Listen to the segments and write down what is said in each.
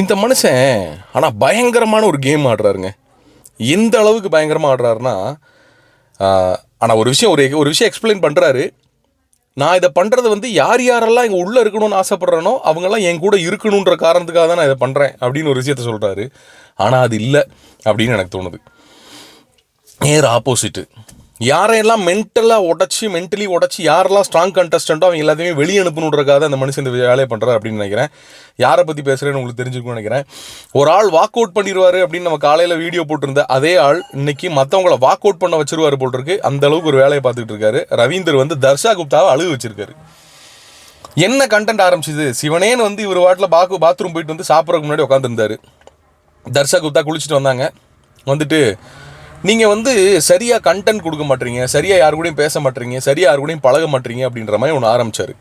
இந்த மனுஷன் ஆனால் பயங்கரமான ஒரு கேம் ஆடுறாருங்க. எந்த அளவுக்கு பயங்கரமாக ஆடுறாருன்னா ஆனால் ஒரு விஷயம் ஒரு ஒரு விஷயம் எக்ஸ்பிளைன் பண்ணுறாரு நான் இதை பண்ணுறது வந்து யார் யாரெல்லாம் இங்கே உள்ளே இருக்கணும்னு ஆசைப்பட்றேனோ அவங்கெல்லாம் என் கூட இருக்கணுன்ற காரணத்துக்காக தான் நான் இதை பண்ணுறேன் அப்படின்னு ஒரு விஷயத்த சொல்கிறாரு ஆனால் அது இல்லை அப்படின்னு எனக்கு தோணுது. நேர் ஆப்போசிட்டு யாரையெல்லாம் மென்டலாக உடச்சி மென்டலி உடச்சி யாரெல்லாம் ஸ்ட்ராங் கண்டஸ்டண்ட்டோ அவங்க எல்லாத்தையுமே வெளியே அனுப்பணுன்றக்காக அந்த மனுஷன் இந்த வேலையை பண்ணுறாரு அப்படின்னு நினைக்கிறேன். யாரை பற்றி பேசுகிறேன்னு உங்களுக்கு தெரிஞ்சுக்கணும்னு நினைக்கிறேன். ஒரு ஆள் வாக் அவுட் பண்ணிடுவாரு அப்படின்னு நம்ம காலையில் வீடியோ போட்டிருந்த அதே ஆள் இன்னைக்கு மற்றவங்கள வாக் அவுட் பண்ண வச்சிருவாரு போட்டிருக்கு. அந்த அளவுக்கு ஒரு வேலையை பார்த்துக்கிட்டு இருக்காரு. ரவீந்தர் வந்து தர்ஷா குப்தாவை அழுகு வச்சிருக்காரு. என்ன கண்டென்ட் ஆரம்பிச்சது? சிவனேன்னு வந்து இவர் வாட்டில் பாக்கு பாத்ரூம் போயிட்டு வந்து சாப்பிட்றதுக்கு முன்னாடி உட்காந்துருந்தாரு தர்ஷா குப்தா குளிச்சுட்டு வந்தாங்க. வந்துட்டு நீங்கள் வந்து சரியாக கண்டென்ட் கொடுக்க மாட்டீங்க சரியாக யாரு கூடயும் பேச மாட்டீங்க சரியாக யாரு கூடயும் பழக மாட்டீங்க அப்படின்ற மாதிரி ஒன்று ஆரம்பித்தார்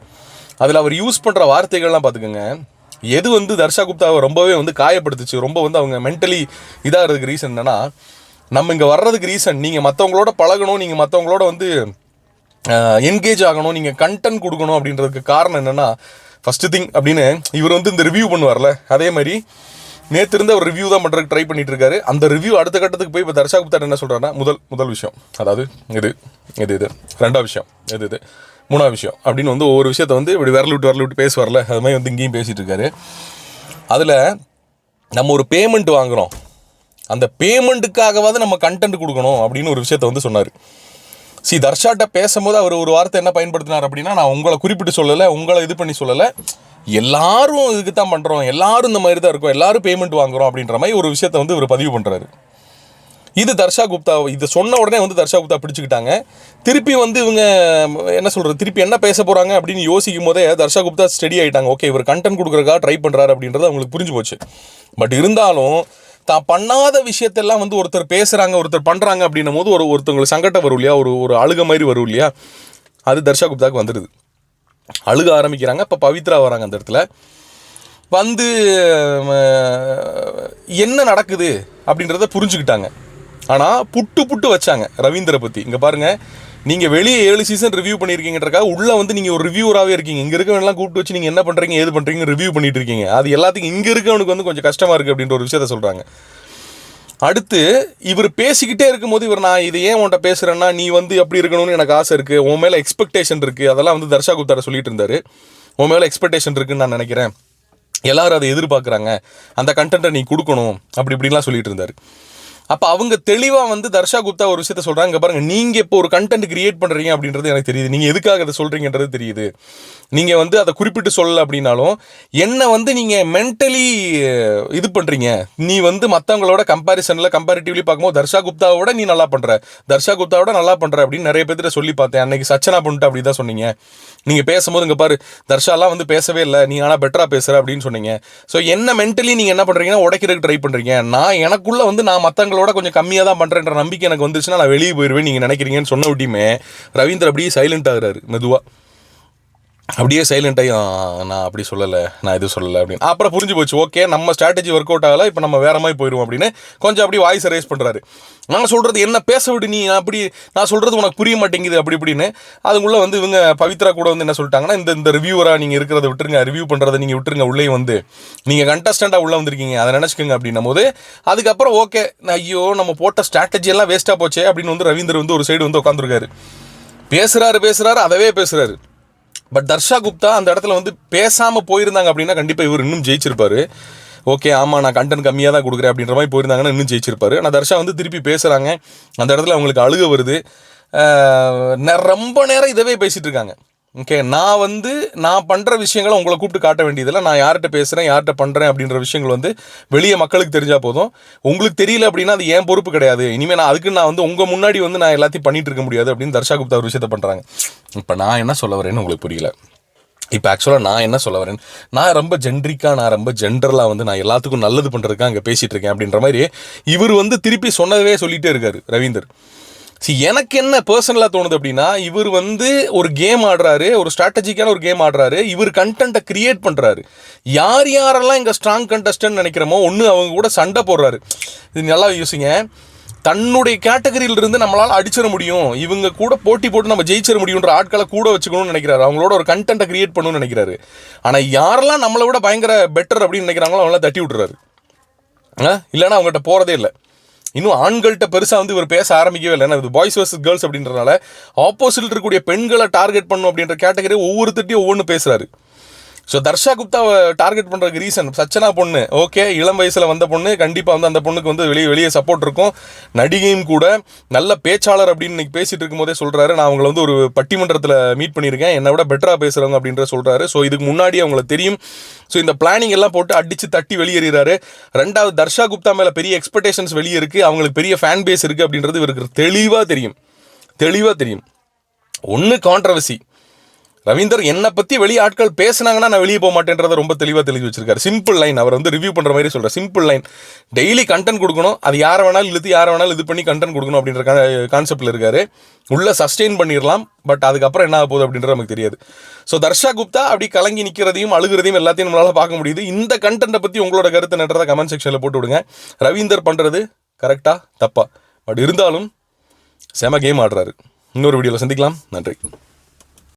அதில் அவர் யூஸ் பண்ணுற வார்த்தைகள்லாம் பார்த்துக்கோங்க. எது வந்து தர்ஷா குப்தாவை ரொம்பவே வந்து காயப்படுத்துச்சு ரொம்ப வந்து அவங்க மென்டலி இதாகிறதுக்கு ரீசன் என்னென்னா நம்ம இங்கே வர்றதுக்கு ரீசன் நீங்கள் மற்றவங்களோட பழகணும் நீங்கள் மற்றவங்களோட வந்து என்கேஜ் ஆகணும் நீங்கள் கண்டென்ட் கொடுக்கணும் அப்படின்றதுக்கு காரணம் என்னென்னா ஃபஸ்ட்டு திங் அப்படின்னு இவர் வந்து இந்த ரிவ்யூ பண்ணுவார்ல அதே மாதிரி நேற்று இருந்த ஒரு ரிவ்யூ தான் பண்ணுறதுக்கு ட்ரை பண்ணிட்டு இருக்காரு அந்த ரிவ்யூ அடுத்த கட்டத்துக்கு போய் இப்போ தர்ஷா குப்தா என்ன சொல்கிறாருன்னா முதல் முதல் விஷயம். அதாவது இது இது இது. ரெண்டாவது விஷயம். இது இது. மூணாவது விஷயம். அப்படின்னு வந்து ஒவ்வொரு விஷயத்தை வந்து இப்படி விரல் விட்டு விரல் விட்டு பேசுவார்ல. அது மாதிரி வந்து இங்கேயும் பேசிகிட்டு இருக்காரு அதில் நம்ம ஒரு பேமெண்ட் வாங்குகிறோம் அந்த பேமெண்ட்டுக்காகவாவது நம்ம கண்டென்ட் கொடுக்கணும் அப்படின்னு ஒரு விஷயத்த வந்து சொன்னார். சி தர்ஷாட்ட பேசும்போது அவர் ஒரு வார்த்தை என்ன பயன்படுத்தினார் அப்படின்னா நான் உங்களை குறிப்பிட்டு சொல்லலை உங்களை இது பண்ணி சொல்லலை. எல்லாரும் இதுக்கு தான் பண்ணுறோம் எல்லாரும் இந்த மாதிரி தான் இருக்கும். எல்லாரும் பேமெண்ட் வாங்குறோம் அப்படின்ற மாதிரி ஒரு விஷயத்த வந்து இவர் பதிவு பண்ணுறாரு இது தர்ஷா குப்தா இது சொன்ன உடனே வந்து தர்ஷா குப்தா பிடிச்சிக்கிட்டாங்க. திருப்பி வந்து இவங்க என்ன சொல்கிறது திருப்பி என்ன பேச போகிறாங்க அப்படின்னு யோசிக்கும் போதே தர்ஷா குப்தா ஸ்டடி ஆகிட்டாங்க ஓகே இவர் கண்டென்ட் கொடுக்குறக்கா ட்ரை பண்ணுறாரு அப்படின்றது அவங்களுக்கு புரிஞ்சு போச்சு. பட் இருந்தாலும் தான் பண்ணாத விஷயத்தெல்லாம் வந்து ஒருத்தர் பேசுகிறாங்க ஒருத்தர் பண்ணுறாங்க அப்படின்னும் போது ஒரு ஒருத்தவங்களுக்கு சங்கடம் வரும் இல்லையா? ஒரு ஒரு அழுக மாதிரி வரும் இல்லையா? அது தர்ஷா குப்தாக்கு வந்துடுது. அழுக ஆரம்பிக்கிறாங்க. இப்போ பவித்ரா வராங்க அந்த இடத்துல. வந்து என்ன நடக்குது அப்படின்றத புரிஞ்சுக்கிட்டாங்க. ஆனால் புட்டு புட்டு வச்சாங்க ரவீந்திர பற்றி இங்கே பாருங்கள் நீங்கள் வெளியே ஏழு சீசன் ரிவ்யூ பண்ணியிருக்கீங்கன்றக்காக உள்ளே வந்து நீங்கள் ஒரு ரிவ்யூராகவே இருக்கீங்க. இங்கே இருக்கவங்கலாம் கூப்பிட்டு வச்சு நீங்கள் என்ன பண்ணுறீங்க ஏது பண்ணுறீங்க ரிவ்யூ பண்ணிட்டு இருக்கீங்க. அது எல்லாத்துக்கும் இங்கே இருக்கவனுக்கு வந்து கொஞ்சம் கஷ்டமாக இருக்குது அப்படின்ற ஒரு விஷயத்த சொல்கிறாங்க அடுத்து இவர் பேசிக்கிட்டே இருக்கும்போது இவர் நான் இது ஏன் உன்ட்ட பேசுகிறேன்னா நீ வந்து எப்படி இருக்கணும்னு எனக்கு ஆசை இருக்குது உன் மேலே எக்ஸ்பெக்டேஷன் இருக்குது அதெல்லாம் வந்து தர்ஷா குப்தார சொல்லிட்டு இருந்தார். உன் மேலே எக்ஸ்பெக்டேஷன் இருக்குன்னு நான் நினைக்கிறேன். எல்லாரும் அதை எதிர்பார்க்குறாங்க. அந்த கண்டென்ட்டை நீ கொடுக்கணும். அப்படி இப்படின்லாம் சொல்லிட்டு இருந்தார். அப்போ அவங்க தெளிவாக வந்து தர்ஷா குப்தா ஒரு விஷயத்த சொல்கிறாங்க பாருங்க நீங்கள் இப்போ ஒரு கண்டென்ட் கிரியேட் பண்ணுறீங்க அப்படின்றது எனக்கு தெரியுது. நீங்கள் எதுக்காக அதை சொல்கிறீங்கன்றது தெரியுது. நீங்கள் வந்து அதை குறிப்பிட்டு சொல்லலை அப்படின்னாலும் என்னை வந்து நீங்கள் மென்டலி இது பண்ணுறீங்க நீ வந்து மற்றவங்களோட கம்பேரிசனில் கம்பேரிட்டிவ்லி பார்க்கும்போது தர்ஷா குப்தாவோட நீ நல்லா பண்ணுற தர்ஷா குப்தாவோட நல்லா பண்ணுற அப்படின்னு நிறைய பேர்த்திட்ட சொல்லி பார்த்தேன். அன்னைக்கு சச்சனா பண்ணிட்டு அப்படி தான் சொன்னீங்க. நீங்கள் பேசும்போது இங்கே பாரு தர்ஷாலாம் வந்து பேசவே இல்லை. நீ ஆனால் பெட்டராக பேசுகிற அப்படின்னு சொன்னீங்க. ஸோ என்ன மென்டலி நீங்கள் என்ன பண்ணுறீங்கன்னா உடைக்கிறதுக்கு ட்ரை பண்ணுறீங்க நான் எனக்குள்ளே வந்து நான் மற்றவங்களோட கொஞ்சம் கம்மியாக தான் பண்ணுறேன்ற நம்பிக்கை எனக்கு வந்துச்சுன்னா நான் வெளியே போயிடுவேன் நீங்கள் நினைக்கிறீங்கன்னு சொன்ன விட்டியுமே ரவீந்தர் அப்படியே சைலண்ட் ஆகுறாரு மெதுவாக அப்படியே சைலண்ட் ஆகி நான் அப்படி சொல்லலை நான் இது சொல்லலை அப்படின்னு. அப்புறம் புரிஞ்சு போச்சு ஓகே நம்ம ஸ்ட்ராட்டஜி ஒர்க் அவுட் ஆகலை இப்போ நம்ம வேற மாதிரி போயிடுவோம் அப்படின்னு. கொஞ்சம் அப்படி வாய்ஸ் ரேஸ் பண்ணுறாரு நான் சொல்கிறது என்ன? பேச விடு நீ அப்படி நான் சொல்கிறது உனக்கு புரிய மாட்டேங்குது அப்படி இப்படின்னு. அதுக்குள்ளே வந்து இவங்க பவித்ரா கூட வந்து என்ன சொல்லிட்டாங்கன்னா இந்த இந்த ரிவ்யூவராக நீங்கள் இருக்கிறத விட்டுருங்க ரிவ்யூ பண்ணுறதை நீங்கள் விட்டுருங்க உள்ளே வந்து. நீங்கள் கண்டஸ்டண்ட்டாக உள்ளே வந்திருக்கீங்க அதை நினச்சிக்கோங்க அப்படின்னும் போது அதுக்கப்புறம் ஓகே ஐயோ நம்ம போட்ட ஸ்ட்ராட்டஜி எல்லாம் வேஸ்ட்டாக போச்சே அப்படின்னு வந்து ரவீந்தர் வந்து ஒரு சைடு வந்து உட்காந்துருக்காரு பேசுகிறாரு பேசுகிறாரு அதவே பேசுகிறாரு பட் தர்ஷா குப்தா அந்த இடத்துல வந்து பேசாமல் போயிருந்தாங்க அப்படின்னா கண்டிப்பாக இவர் இன்னும் ஜெயிச்சிருப்பாரு. ஓகே ஆமாம் நான் கண்டென்ட் கம்மியாக தான் கொடுக்குறேன் அப்படின்ற மாதிரி போயிருந்தாங்கன்னா இன்னும் ஜெயிச்சிருப்பாரு. ஆனால் தர்ஷா வந்து திருப்பி பேசுகிறாங்க அந்த இடத்துல அவங்களுக்கு அழுக வருது. ரொம்ப நேரம் இதவே பேசிகிட்டு இருக்காங்க. ஓகே நான் வந்து நான் பண்ணுற விஷயங்களை உங்களை கூப்பிட்டு காட்ட வேண்டியதில்லை. நான் யார்கிட்ட பேசுகிறேன் யார்கிட்ட பண்ணுறேன் அப்படின்ற விஷயங்கள் வந்து வெளியே மக்களுக்கு தெரிஞ்சால் போதும். உங்களுக்கு தெரியல அப்படின்னா அது ஏன் பொறுப்பு கிடையாது. இனிமேல் நான் அதுக்கு நான் வந்து உங்கள் முன்னாடி வந்து நான் எல்லாத்தையும் பண்ணிகிட்டு இருக்க முடியாது அப்படின்னு தர்ஷா குப்தா ஒரு விஷயத்த பண்ணுறாங்க இப்போ நான் என்ன சொல்ல வரேன்னு உங்களுக்கு புரியல. இப்போ ஆக்சுவலாக நான் என்ன சொல்ல வரேன்? நான் ரொம்ப ஜென்ரிக்காக நான் ரொம்ப ஜென்ரலாக வந்து நான் எல்லாத்துக்கும் நல்லது பண்ணுறதுக்காக அங்கே பேசிகிட்டு இருக்கேன் அப்படின்ற மாதிரி இவர் வந்து திருப்பி சொன்னதே சொல்லிகிட்டே இருக்கார் ரவீந்தர். சி எனக்கு என்ன பர்சனலாக தோணுது அப்படின்னா இவர் வந்து ஒரு கேம் ஆடுறாரு ஒரு ஸ்ட்ராட்டஜிக்கான ஒரு கேம் ஆடுறாரு இவர் கண்டென்ட்டை கிரியேட் பண்ணுறாரு யார் யாரெல்லாம் இங்கே ஸ்ட்ராங் கண்டஸ்டன்ட் நினைக்கிறோமோ ஒன்று அவங்க கூட சண்டை போடுறாரு. இது நல்லா யோசிங்க. தன்னுடைய கேட்டகரியிலிருந்து நம்மளால் அடிச்சிட முடியும். இவங்க கூட போட்டி போட்டு நம்ம ஜெயிச்சிட முடியுன்ற ஆட்களை கூட வச்சுக்கணும்னு நினைக்கிறாரு. அவங்களோட ஒரு கண்டென்ட்டை கிரியேட் பண்ணணும்னு நினைக்கிறாரு. ஆனால் யாரெல்லாம் நம்மளை விட பயங்கர பெட்டர் அப்படின்னு நினைக்கிறாங்களோ அவங்களாம் தட்டி விட்டுறாரு. ஆ? இல்லைன்னா அவங்ககிட்ட போகிறதே இல்லை. இன்னும் ஆண்கள்கிட்ட பெருசாக வந்து இவர் பேச ஆரம்பிக்கவே இல்லை. ஏன்னா இது பாய்ஸ் வர்சஸ் கேர்ள்ஸ் அப்படின்றனால ஆப்போசிட் இருக்கக்கூடிய பெண்களை டார்கெட் பண்ணும் அப்படின்ற கேட்டகரி ஒவ்வொருத்தட்டையும் ஒவ்வொன்று பேசுகிறாரு ஸோ தர்ஷா குப்தாவை டார்கெட் பண்ணுறதுக்கு ரீசன் சச்சனா பொண்ணு. ஓகே இளம் வயசில் வந்த பொண்ணு. கண்டிப்பாக வந்து அந்த பொண்ணுக்கு வந்து வெளியே வெளியே சப்போர்ட் இருக்கும். நடிகையும் கூட. நல்ல பேச்சாளர் அப்படின்னு இன்னைக்கு பேசிகிட்டு இருக்கும்போதே சொல்கிறாரு நான் அவங்கள வந்து ஒரு பட்டிமன்றத்தில் மீட் பண்ணியிருக்கேன் என்னை விட பெட்டராக பேசுகிறவங்க அப்படின்ற சொல்கிறாரு ஸோ இதுக்கு முன்னாடி அவங்களுக்கு தெரியும். ஸோ இந்த பிளானிங் எல்லாம் போட்டு அடித்து தட்டி வெளியேறாரு ரெண்டாவது தர்ஷா குப்தா மேலே பெரிய எக்ஸ்பெக்டேஷன்ஸ் வெளியே இருக்குது அவங்களுக்கு பெரிய ஃபேன் பேஸ் இருக்குது அப்படின்றது இவருக்கு தெளிவாக தெரியும். தெளிவாக தெரியும். ஒன்று கான்ட்ரவர்சி ரவீந்தர் என்னை பற்றி வெளியே ஆட்கள் பேசுனாங்கன்னா நான் வெளியே போக மாட்டேன்றதை ரொம்ப தெளிவாக தெளிவு வச்சிருக்காரு. சிம்பிள் லைன் அவர் வந்து ரிவ்யூ பண்ணுற மாதிரி சொல்கிறார் சிம்பிள் லைன் டெய்லி கண்டென்ட் கொடுக்கணும். அது யாரை வேணாலும் இழுத்து யாரை வேணாலும் இது பண்ணி கண்டென்ட் கொடுக்கணும் அப்படின்ற கான்செப்டில் இருக்காரு. உள்ளே சஸ்டெயின் பண்ணிடலாம். பட் அதுக்கப்புறம் என்ன ஆக போகுது அப்படின்றது நமக்கு தெரியாது. ஸோ தர்ஷா குப்தா அப்படி கலங்கி நிற்கிறதையும் அழுகிறதையும் எல்லாத்தையும் நம்மளால் பார்க்க முடியுது. இந்த கண்டென்ட்டை பற்றி உங்களோட கருத்து நன்றதை கமெண்ட் செக்ஷனில் போட்டு விடுங்க. ரவீந்தர் பண்ணுறது கரெக்டாக தப்பா? பட் இருந்தாலும் செம கேம் ஆடுறாரு. இன்னொரு வீடியோவில் சந்திக்கலாம். நன்றி.